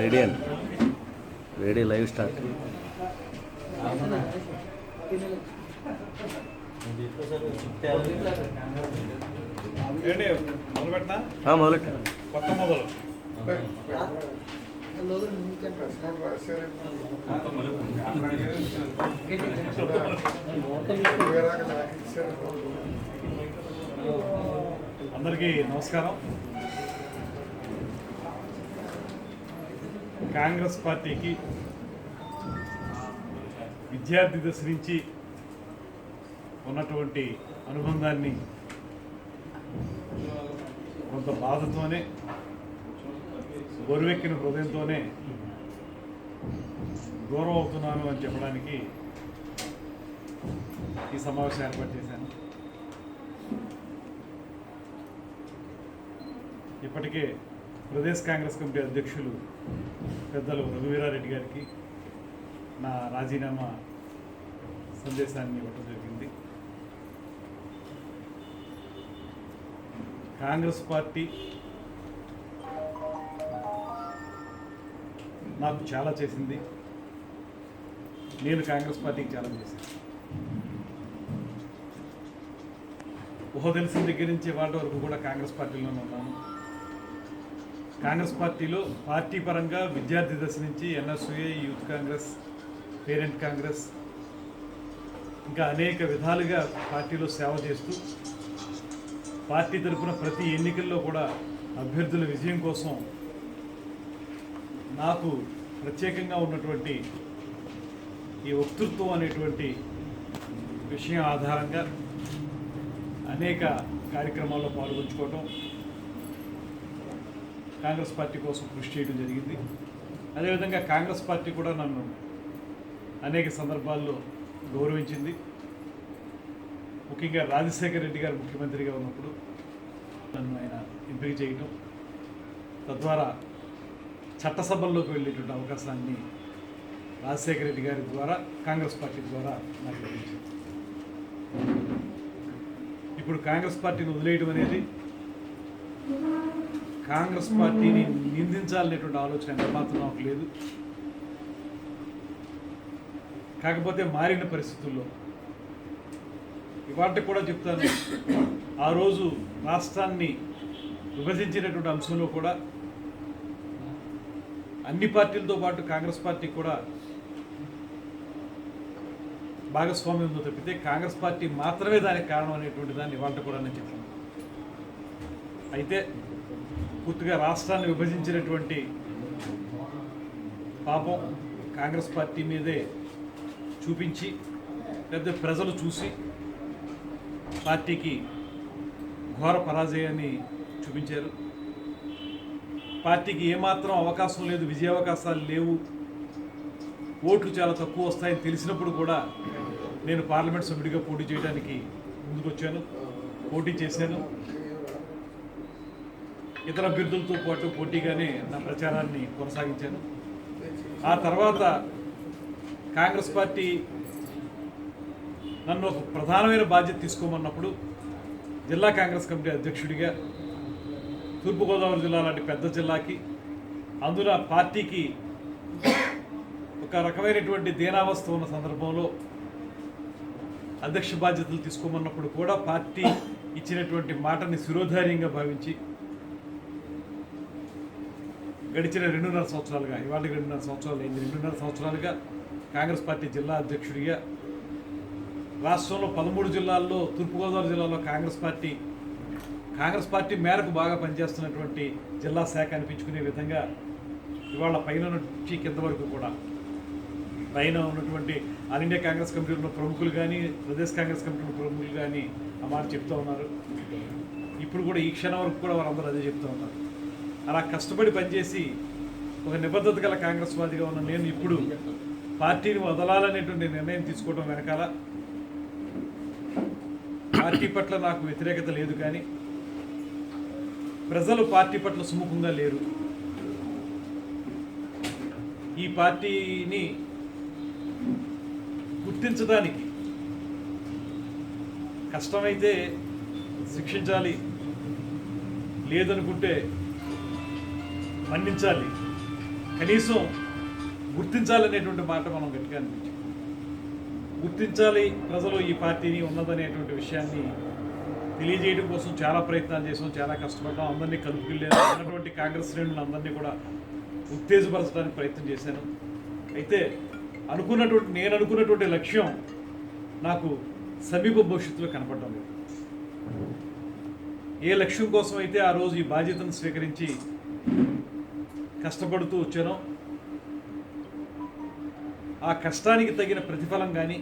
Ready అండి ready live start. మొదలు కొత్త మొదలు. అందరికీ నమస్కారం. కాంగ్రెస్ పార్టీకి విద్యార్థి దశ నుంచి ఉన్నటువంటి అనుబంధాన్ని కొంత బాధతోనే గొరువెక్కిన హృదయంతోనే దూరం అవుతున్నాను అని చెప్పడానికి ఈ సమావేశం ఏర్పాటు చేశాను. ఇప్పటికే ప్రదేశ్ కాంగ్రెస్ కమిటీ అధ్యక్షులు పెద్దలు రఘువీరారెడ్డి గారికి నా రాజీనామా సందేశాన్ని ఇవ్వటం జరిగింది. కాంగ్రెస్ పార్టీ నాకు చాలా చేసింది. నేను కాంగ్రెస్ పార్టీకి చాలా చేశాను. ఊహ తెలిసిన దగ్గర నుంచి వాళ్ళ వరకు కూడా కాంగ్రెస్ పార్టీలోనే ఉన్నాను. కాంగ్రెస్ పార్టీలో పార్టీ పరంగా విద్యార్థి దశ నుంచి NSUI youth Congress parent Congress ఇంకా అనేక విధాలుగా పార్టీలో సేవ చేస్తూ పార్టీ తరపున ప్రతి ఎన్నికల్లో కూడా అభ్యర్థుల విజయం కోసం నాకు ప్రత్యేకంగా ఉన్నటువంటి ఈ వక్తృత్వం అనేటువంటి విషయం ఆధారంగా అనేక కార్యక్రమాల్లో పాల్గొంచుకోవటం కాంగ్రెస్ పార్టీ కోసం కృషి చేయడం జరిగింది. అదేవిధంగా కాంగ్రెస్ పార్టీ కూడా నన్ను అనేక సందర్భాల్లో గౌరవించింది. ముఖ్యంగా రాజశేఖర రెడ్డి గారు ముఖ్యమంత్రిగా ఉన్నప్పుడు నన్ను ఆయన ఎంపిక చేయటం తద్వారా చట్టసభల్లోకి వెళ్ళేటువంటి అవకాశాన్ని రాజశేఖర రెడ్డి గారి ద్వారా కాంగ్రెస్ పార్టీ ద్వారా నాకు లభించింది. ఇప్పుడు కాంగ్రెస్ పార్టీని వదిలేయడం అనేది కాంగ్రెస్ పార్టీని నిందించాలనేటువంటి ఆలోచన ఎంత మాత్రం నాకు లేదు. కాకపోతే మారిన పరిస్థితుల్లో ఇవాటి కూడా చెప్తాను ఆ రోజు రాష్ట్రాన్ని విభజించినటువంటి అంశంలో కూడా అన్ని పార్టీలతో పాటు కాంగ్రెస్ పార్టీ కూడా భాగస్వామ్యంతో తప్పితే కాంగ్రెస్ పార్టీ మాత్రమే దానికి కారణం అనేటువంటి దాన్ని ఇవాళ కూడా నేను చెప్పాను అయితే పూర్తిగా రాష్ట్రాన్ని విభజించినటువంటి పాపం కాంగ్రెస్ పార్టీ మీదే చూపించి పెద్ద ప్రజలు చూసి పార్టీకి ఘోర పరాజయాన్ని చూపించారు. పార్టీకి ఏమాత్రం అవకాశం లేదు విజయావకాశాలు లేవు. ఓట్లు చాలా తక్కువ వస్తాయని తెలిసినప్పుడు కూడా నేను పార్లమెంట్ సభ్యుడిగా పోటీ చేయడానికి ముందుకొచ్చాను పోటీ చేశాను. ఇతర అభ్యర్థులతో పాటు పోటీగానే నా ప్రచారాన్ని కొనసాగించాను. ఆ తర్వాత కాంగ్రెస్ పార్టీ నన్ను ఒక ప్రధానమైన బాధ్యత తీసుకోమన్నప్పుడు జిల్లా కాంగ్రెస్ కమిటీ అధ్యక్షుడిగా తూర్పుగోదావరి జిల్లా లాంటి పెద్ద జిల్లాకి అందున పార్టీకి ఒక రకమైనటువంటి దీనావస్థ ఉన్న సందర్భంలో అధ్యక్ష బాధ్యతలు తీసుకోమన్నప్పుడు కూడా పార్టీ ఇచ్చినటువంటి మాటని శిరోధార్యంగా భావించి గడిచిన రెండున్నర సంవత్సరాలుగా ఇవాళ రెండున్నర సంవత్సరాలు అయింది. రెండున్నర సంవత్సరాలుగా కాంగ్రెస్ పార్టీ జిల్లా అధ్యక్షుడిగా రాష్ట్రంలో పదమూడు జిల్లాల్లో తూర్పుగోదావరి జిల్లాలో కాంగ్రెస్ పార్టీ కాంగ్రెస్ పార్టీ మేరకు బాగా పనిచేస్తున్నటువంటి జిల్లా శాఖ అనిపించుకునే విధంగా ఇవాళ పైన నుంచి కింద వరకు కూడా పైన ఉన్నటువంటి ఆల్ ఇండియా కాంగ్రెస్ కమిటీలో ఉన్న ప్రముఖులు కానీ ప్రదేశ్ కాంగ్రెస్ కమిటీలో ప్రముఖులు కానీ ఆ మాట చెప్తూ ఉన్నారు. ఇప్పుడు కూడా ఈ క్షణం వరకు కూడా వారందరూ అదే చెప్తూ ఉన్నారు. అలా కష్టపడి పనిచేసి ఒక నిబద్ధత గల కాంగ్రెస్ వాదిగా ఉన్న నేను ఇప్పుడు పార్టీని వదలాలనేటువంటి నిర్ణయం తీసుకోవడం వెనకాల పార్టీ పట్ల నాకు వ్యతిరేకత లేదు కానీ ప్రజలు పార్టీ పట్ల సుముఖంగా లేరు. ఈ పార్టీని గుర్తించడానికి కష్టమైతే శిక్షించాలి లేదనుకుంటే మన్నించాలి. కనీసం గుర్తించాలనేటువంటి మాట మనం గట్టిగా అనిపించింది గుర్తించాలి ప్రజలు ఈ పార్టీని ఉన్నదనేటువంటి విషయాన్ని తెలియజేయడం కోసం చాలా ప్రయత్నాలు చేసాం చాలా కష్టపడ్డాం. అందరినీ కలుపుకెళ్ళాను ఉన్నటువంటి కాంగ్రెస్ శ్రేణులు అందరినీ కూడా ఉత్తేజపరచడానికి ప్రయత్నం చేశాను. అయితే అనుకున్నటువంటి నేను అనుకున్నటువంటి లక్ష్యం నాకు సమీప భవిష్యత్తులో కనపడడం లేదు. ఏ లక్ష్యం కోసం అయితే ఆ రోజు ఈ బాధ్యతను స్వీకరించి కష్టపడుతూ వచ్చానో ఆ కష్టానికి తగిన ప్రతిఫలం కానీ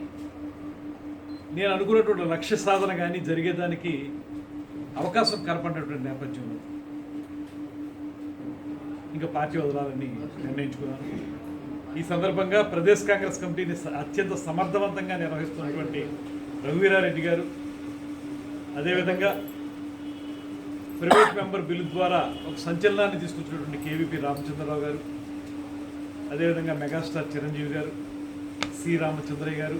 నేను అనుకున్నటువంటి లక్ష్య సాధన కానీ జరిగేదానికి అవకాశం కనపడినటువంటి నేపథ్యంలో ఇంకా పార్టీ వదలాలని నిర్ణయించుకున్నాను. ఈ సందర్భంగా ప్రదేశ్ కాంగ్రెస్ కమిటీని అత్యంత సమర్థవంతంగా నిర్వహిస్తున్నటువంటి రఘువీరారెడ్డి గారు అదేవిధంగా ప్రైవేట్ మెంబర్ బిల్లు ద్వారా ఒక సంచలనాన్ని తీసుకొచ్చినటువంటి కేవీపీ రామచంద్రరావు గారు అదేవిధంగా మెగాస్టార్ చిరంజీవి గారు సి రామచంద్రయ్య గారు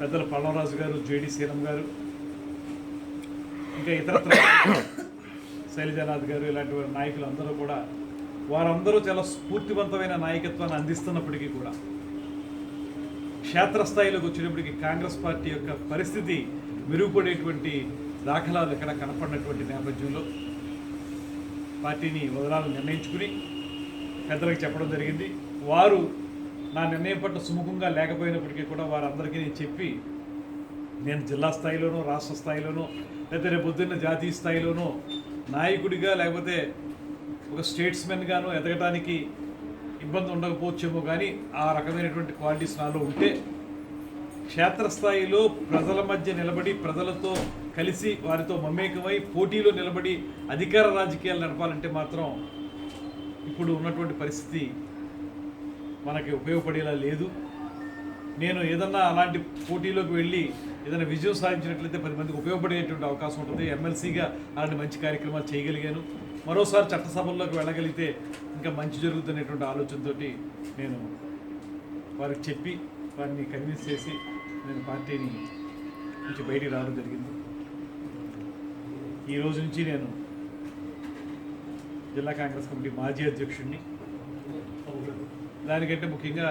పెద్దల పల్లవరాజు గారు జేడి సీరం గారు ఇంకా ఇతర శైలజానాథ్ గారు ఇలాంటి వారి నాయకులు అందరూ కూడా వారందరూ చాలా స్ఫూర్తివంతమైన నాయకత్వాన్ని అందిస్తున్నప్పటికీ కూడా క్షేత్రస్థాయిలోకి వచ్చినప్పటికీ కాంగ్రెస్ పార్టీ యొక్క పరిస్థితి మెరుగుపడేటువంటి దాఖలాలు ఇక్కడ కనపడినటువంటి నేపథ్యంలో పార్టీని వదలాలని నిర్ణయించుకుని పెద్దలకు చెప్పడం జరిగింది. వారు నా నిర్ణయం పట్ల సుముఖంగా లేకపోయినప్పటికీ కూడా వారందరికీ నేను చెప్పి నేను జిల్లా స్థాయిలోనో రాష్ట్ర స్థాయిలోనో లేకపోతే రేపు పొద్దున్న జాతీయ స్థాయిలోనో నాయకుడిగా లేకపోతే ఒక స్టేట్స్మెన్గానో ఎదగటానికి ఎదగడానికి ఇబ్బంది ఉండకపోవచ్చేమో కానీ ఆ రకమైనటువంటి క్వాలిటీస్ నాలో ఉంటే క్షేత్రస్థాయిలో ప్రజల మధ్య నిలబడి ప్రజలతో కలిసి వారితో మమేకమై పోటీలో నిలబడి అధికార రాజకీయాలు నడపాలంటే మాత్రం ఇప్పుడు ఉన్నటువంటి పరిస్థితి మనకి ఉపయోగపడేలా లేదు. నేను ఏదన్నా అలాంటి పోటీలోకి వెళ్ళి ఏదైనా విజయం సాధించినట్లయితే పది మందికి ఉపయోగపడేటువంటి అవకాశం ఉంటుంది. ఎమ్మెల్సీగా అలాంటి మంచి కార్యక్రమాలు చేయగలిగాను. మరోసారి చట్టసభల్లోకి వెళ్ళగలిగితే ఇంకా మంచి జరుగుతున్నటువంటి ఆలోచనతో నేను వారికి చెప్పి వారిని కన్విన్స్ చేసి నేను పార్టీని నుంచి బయటికి రావడం జరిగింది. ఈ రోజు నుంచి నేను జిల్లా కాంగ్రెస్ కమిటీ మాజీ అధ్యక్షుడిని దానికంటే ముఖ్యంగా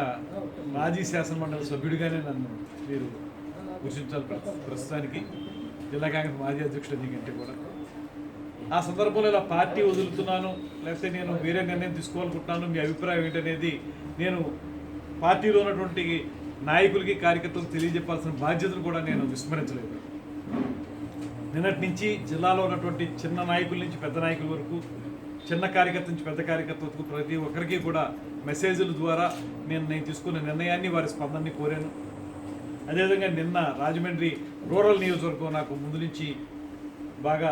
మాజీ శాసనమండలి సభ్యుడిగానే నన్ను మీరు గుర్తించాలి ప్రస్తుతానికి. జిల్లా కాంగ్రెస్ మాజీ అధ్యక్షుడు ఎందుకంటే కూడా. ఆ సందర్భంలో ఇలా పార్టీ వదులుతున్నాను లేకపోతే నేను వేరే నిర్ణయం తీసుకోవాలనుకుంటున్నాను మీ అభిప్రాయం ఏంటనేది నేను పార్టీలో ఉన్నటువంటి నాయకులకి కార్యకర్తలకు తెలియజెప్పాల్సిన బాధ్యతను కూడా నేను విస్మరించలేదు. నిన్నటి నుంచి జిల్లాలో ఉన్నటువంటి చిన్న నాయకుల నుంచి పెద్ద నాయకుల వరకు చిన్న కార్యకర్త నుంచి పెద్ద కార్యకర్త వరకు ప్రతి ఒక్కరికి కూడా మెసేజ్ల ద్వారా నేను నేను తీసుకున్న నిర్ణయాన్ని వారి స్పందనని కోరాను. అదేవిధంగా నిన్న రాజమండ్రి రూరల్ నియోజకవర్గం నాకు ముందు నుంచి బాగా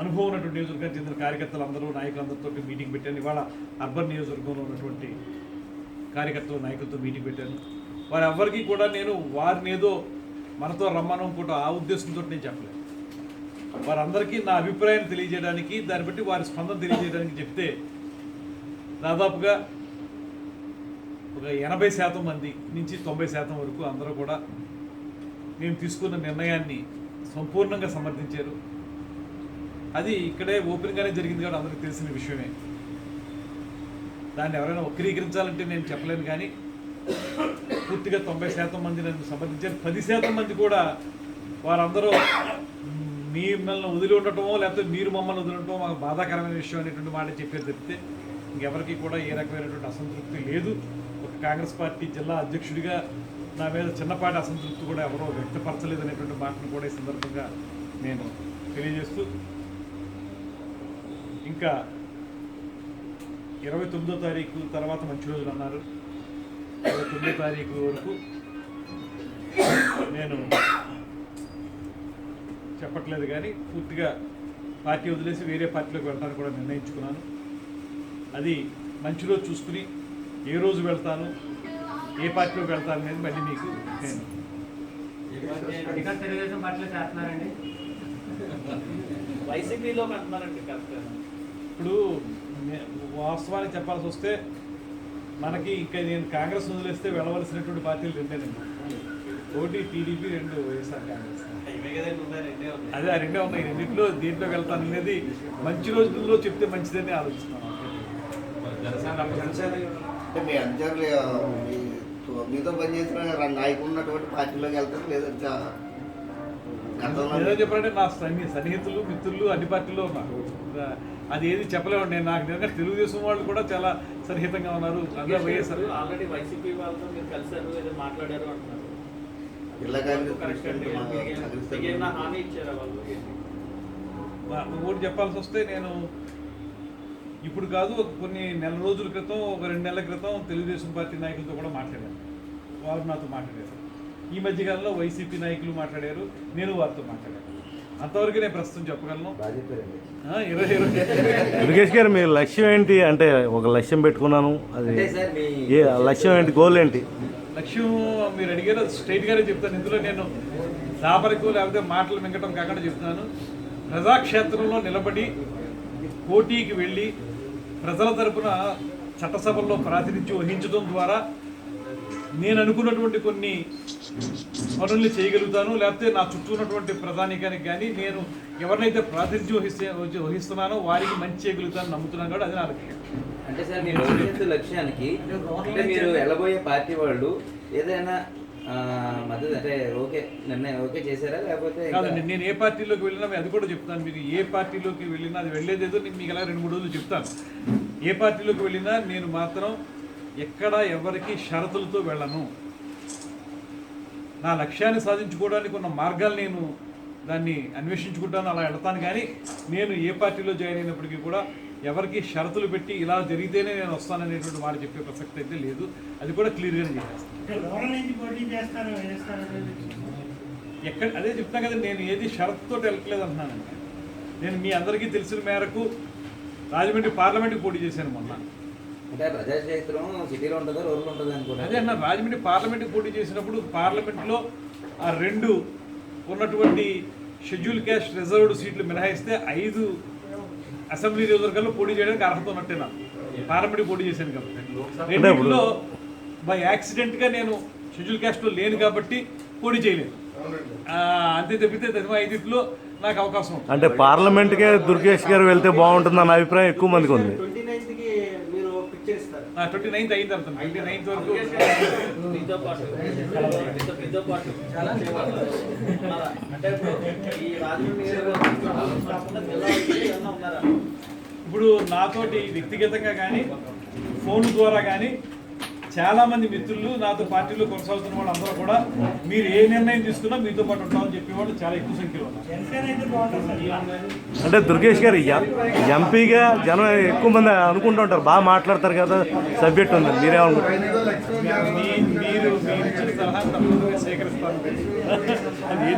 అనుభవం ఉన్నటువంటి నియోజకవర్గానికి చెందిన కార్యకర్తలు అందరూ నాయకులందరితో మీటింగ్ పెట్టాను. ఇవాళ అర్బన్ నియోజకవర్గంలో ఉన్నటువంటి కార్యకర్తలు నాయకులతో మీటింగ్ పెట్టాను. వారి ఎవరికి కూడా నేను వారిని ఏదో మనతో రమ్మను కూడా ఆ ఉద్దేశంతో నేను చెప్పలేదు. వారందరికీ నా అభిప్రాయాన్ని తెలియజేయడానికి దాన్ని బట్టి వారి స్పందన తెలియజేయడానికి చెప్తే దాదాపుగా ఒక ఎనభై శాతం మంది నుంచి తొంభై శాతం వరకు అందరూ కూడా నేను తీసుకున్న నిర్ణయాన్ని సంపూర్ణంగా సమర్థించారు. అది ఇక్కడే ఓపెన్గానే జరిగింది కాబట్టి అందరికీ తెలిసిన విషయమే. దాన్ని ఎవరైనా వక్రీకరించాలంటే నేను చెప్పలేను కానీ పూర్తిగా తొంభై శాతం మంది నన్ను సమర్థించారు పది శాతం మంది కూడా వారందరూ మిమ్మల్ని వదిలి ఉండటమో లేకపోతే మీరు మమ్మల్ని వదిలి ఉండటమో మాకు బాధాకరమైన విషయం అనేటువంటి మాట చెప్పేది తప్పితే ఇంకెవరికి కూడా ఏ రకమైనటువంటి అసంతృప్తి లేదు. ఒక కాంగ్రెస్ పార్టీ జిల్లా అధ్యక్షుడిగా నా మీద చిన్నపాటి అసంతృప్తి కూడా ఎవరో వ్యక్తపరచలేదు అనేటువంటి మాటను కూడా ఈ సందర్భంగా నేను తెలియజేస్తూ ఇంకా ఇరవై తొమ్మిదో తారీఖు తర్వాత మంచి రోజులు అన్నారు. ఇరవై తొమ్మిదో తారీఖు వరకు నేను చెప్పట్లేదు కానీ పూర్తిగా పార్టీ వదిలేసి వేరే పార్టీలోకి వెళ్ళడానికి కూడా నిర్ణయించుకున్నాను. అది మంచి రోజు చూసుకుని ఏ రోజు వెళ్తాను ఏ పార్టీలోకి వెళ్తాను అనేది మళ్ళీ మీకు నేను ఇంకా తెలుగుదేశం పార్టీలో చేస్తున్నారండి. వైసీపీలో అంటున్నారండి కరెక్ట్ ఇప్పుడు వాస్తవానికి చెప్పాల్సి వస్తే మనకి ఇంకా నేను కాంగ్రెస్ వదిలేస్తే వెళ్ళవలసినటువంటి పార్టీలు రెండేనండి. ఒకటి టీడీపీ రెండు వైఎస్ఆర్ కాంగ్రెస్. అదే ఆ రెండే ఉన్నాయి. రెండింటిలో దీంట్లో వెళ్తాను అనేది మంచి రోజుల్లో చెప్తే మంచిదని ఆలోచిస్తున్నాను. జనసేన అప్పచెప్పారు. అంటే మీ అనుచరులు ఆ, మీ మీతో పనిచేసిన రా- నాయకులు ఉన్నటువంటి పార్టీలోకి వెళ్తారు? లేదంటే ఏదో చెప్పాలంటే నా సన్ని సన్నిహితులు మిత్రులు అన్ని పార్టీలో ఉన్నారు అది ఏది చెప్పలేము నేను నాకు నిజంగా తెలుగుదేశం వాళ్ళు కూడా చాలా సన్నిహితంగా ఉన్నారు. అందరూ వైఎస్ఆర్ ఆల్రెడీ వైసీపీ వాళ్ళతో మీరు కలిసారు ఏదో మాట్లాడారు అంటున్నారు. ఒకటి చెప్పాల్సి వస్తే నేను ఇప్పుడు కాదు ఒక కొన్ని నెల రోజుల క్రితం ఒక రెండు నెలల క్రితం తెలుగుదేశం పార్టీ నాయకులతో కూడా మాట్లాడాను. వారు నాతో మాట్లాడారు. ఈ మధ్యకాలంలో వైసీపీ నాయకులు మాట్లాడారు. నేను వారితో మాట్లాడాను. అంతవరకు నేను ప్రస్తుతం చెప్పగలను. దుర్గేష్ గారు మీ లక్ష్యం ఏంటి? అంటే ఒక లక్ష్యం పెట్టుకున్నాను. అది అంటే సార్ మీ ఏ లక్ష్యం ఏంటి? గోల్ ఏంటి? లక్ష్యం మీరు అడిగారు స్ట్రైట్గానే చెప్తాను. ఇందులో నేను దాపరకు లేకపోతే మాటలు మింగటం కాకుండా చెప్తున్నాను. ప్రజాక్షేత్రంలో నిలబడి పోటీకి వెళ్ళి ప్రజల తరపున చట్టసభల్లో ప్రాతినిధ్యం వహించడం ద్వారా నేను అనుకున్నటువంటి కొన్ని పనుల్ని చేయగలుగుతాను లేకపోతే నా చుట్టూ ఉన్నటువంటి ప్రధానికానికి కానీ నేను ఎవరినైతే ప్రాతినిధ్యం వహిస్తే వహిస్తున్నానో వారికి మంచి చేయగలుగుతాను నమ్ముతున్నాను కూడా అది నా లక్ష్యం. అంటే సార్ మీ భవిష్యత్తు లక్ష్యానికి మీరు వెళ్ళబోయే పార్టీ వాళ్ళు ఏదైనా మద్దతు అంటే ఓకే నిర్ణయం ఓకే చేశారా? లేకపోతే కాదండి నేను ఏ పార్టీలోకి వెళ్ళినా అది కూడా చెప్తాను. మీకు ఏ పార్టీలోకి వెళ్ళినా అది వెళ్ళేదేదో నేను మీకు అలా రెండు మూడు రోజులు చెప్తాను. ఏ పార్టీలోకి వెళ్ళినా నేను మాత్రం ఎక్కడ ఎవరికి షరతులతో వెళ్ళను. నా లక్ష్యాన్ని సాధించుకోవడానికి ఉన్న మార్గాలు నేను దాన్ని అన్వేషించుకుంటాను అలా వెళ్తాను. కానీ నేను ఏ పార్టీలో జాయిన్ అయినప్పటికీ కూడా ఎవరికి షరతులు పెట్టి ఇలా జరిగితేనే నేను వస్తాననేటువంటి మాట చెప్పే ప్రసక్తి అయితే లేదు. అది కూడా క్లియర్గానే చెప్పేస్తాను. ఎక్కడ అదే చెప్తా కదా నేను ఏది షరతుతో వెళ్ళట్లేదు అంటున్నాను నేను మీ అందరికీ తెలిసిన మేరకు రాజమండ్రి పార్లమెంట్కి పోటీ చేశాను మొన్న. అంటే ప్రజాక్షేత్రం సిటీలో ఉంటుందా రూరల్ ఉంటుందా అనుకుంటా అదే అన్న రాజమండ్రి పార్లమెంట్కి పోటీ చేసినప్పుడు పార్లమెంట్లో ఆ రెండు ఉన్నటువంటి షెడ్యూల్ క్యాస్ట్ రిజర్వ్డ్ సీట్లు మినహాయిస్తే ఐదు అసెంబ్లీ నియోజకవర్గాల్లో పోటీ చేయడానికి అర్హత ఉన్నట్టే నాకు పార్లమెంట్కి పోటీ చేశాను కాబట్టి. రెండింటిలో బై యాక్సిడెంట్గా నేను షెడ్యూల్ క్యాస్ట్లో లేను కాబట్టి పోటీ చేయలేదు. ఆ, అంతే తప్పితే తదిమ ఐదింటిలో నాకు అవకాశం అంటే పార్లమెంట్కే దుర్గేష్ గారు వెళ్తే బాగుంటుందన్న అభిప్రాయం ఎక్కువ మందికి ఉంది ట్వంటీ నైన్త్కి మీరు పిక్చర్ ఇస్తారు ట్వంటీ నైన్త్ అయిన తర్వాత ట్వంటీ నైన్త్ వరకు. ఇప్పుడు నాతోటి వ్యక్తిగతంగా కానీ ఫోన్ ద్వారా కానీ చాలా మంది మిత్రులు నాతో పార్టీలో కొనసాగుతున్న వాళ్ళందరూ కూడా మీరు ఏ నిర్ణయం తీసుకున్నా మీతో పాటు ఉంటామని చెప్పేవాళ్ళు చాలా ఎక్కువ సంఖ్యలో అంటే దుర్గేష్ గారు ఎంపీగా జనం ఎక్కువ మంది అనుకుంటూ ఉంటారు. బాగా మాట్లాడతారు కదా సబ్జెక్ట్ ఉంది. మీరేమనుకుంటారు? మీరు మీరు ఇచ్చిన సలహా సేకరిస్తాను. అది ఏ